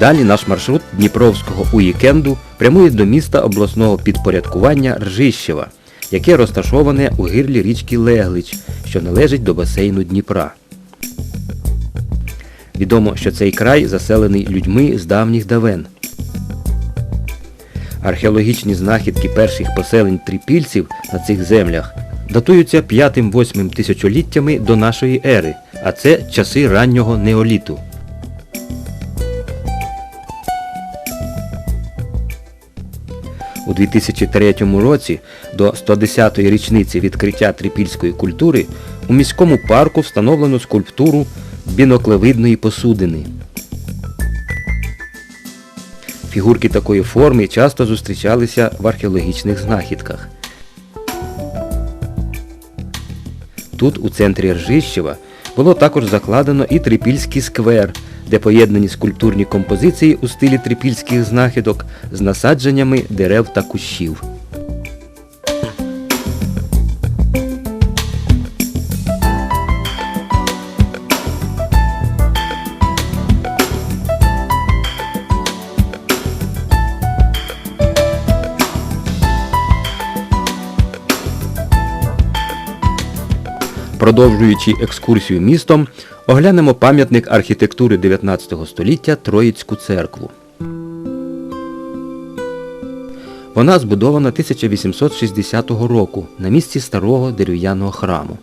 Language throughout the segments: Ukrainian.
Далі наш маршрут Дніпровського уікенду прямує до міста обласного підпорядкування Ржищева, яке розташоване у гирлі річки Леглич, що належить до басейну Дніпра. Відомо, що цей край заселений людьми з давніх давен. Археологічні знахідки перших поселень трипільців на цих землях датуються 5-8 тисячоліттями до нашої ери, а це часи раннього неоліту. У 2003 році до 110-ї річниці відкриття трипільської культури у міському парку встановлено скульптуру біноклевидної посудини. Фігурки такої форми часто зустрічалися в археологічних знахідках. Тут, у центрі Ржищева, було також закладено і трипільський сквер, де поєднані скульптурні композиції у стилі трипільських знахідок з насадженнями дерев та кущів. Продовжуючи екскурсію містом, оглянемо пам'ятник архітектури 19 століття Троїцьку церкву. Вона збудована 1860 року на місці старого дерев'яного храму.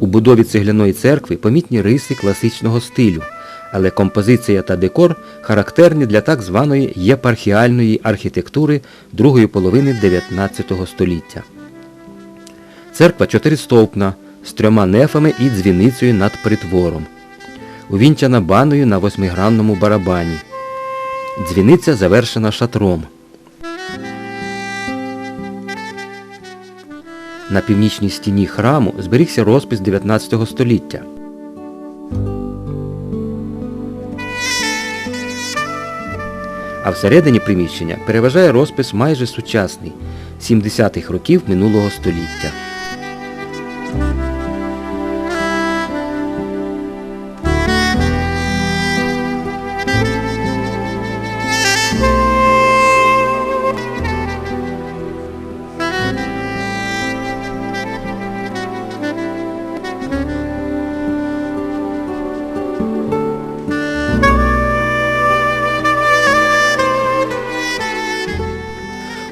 У будові цегляної церкви помітні риси класичного стилю, але композиція та декор характерні для так званої єпархіальної архітектури другої половини 19 століття. Церква чотиристовпна, з трьома нефами і дзвіницею над притвором. Увінчана баною на восьмигранному барабані. Дзвіниця завершена шатром. На північній стіні храму зберігся розпис 19 століття. А всередині приміщення переважає розпис майже сучасний 70-х років минулого століття.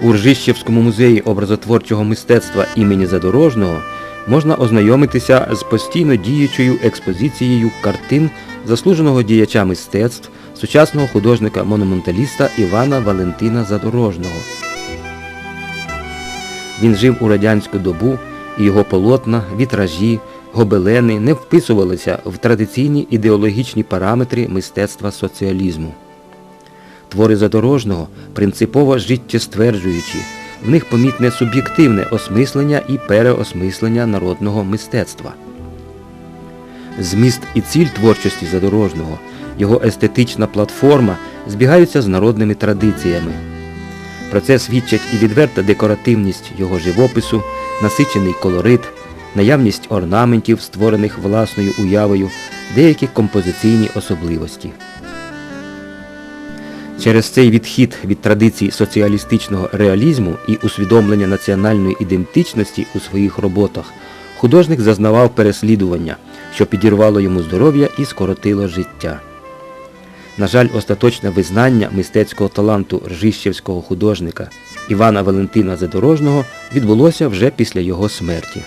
У Ржищевському музеї образотворчого мистецтва імені Задорожного можна ознайомитися з постійно діючою експозицією картин заслуженого діяча мистецтв сучасного художника-монументаліста Івана Валентина Задорожного. Він жив у радянську добу, і його полотна, вітражі, гобелени не вписувалися в традиційні ідеологічні параметри мистецтва соціалізму. Твори Задорожного принципово життєстверджуючі, в них помітне суб'єктивне осмислення і переосмислення народного мистецтва. Зміст і ціль творчості Задорожного, його естетична платформа збігаються з народними традиціями. Про це свідчать і відверта декоративність його живопису, насичений колорит, наявність орнаментів, створених власною уявою, деякі композиційні особливості. Через цей відхід від традицій соціалістичного реалізму і усвідомлення національної ідентичності у своїх роботах художник зазнавав переслідування, що підірвало йому здоров'я і скоротило життя. На жаль, остаточне визнання мистецького таланту ржищевського художника Івана Валентина Задорожного відбулося вже після його смерті.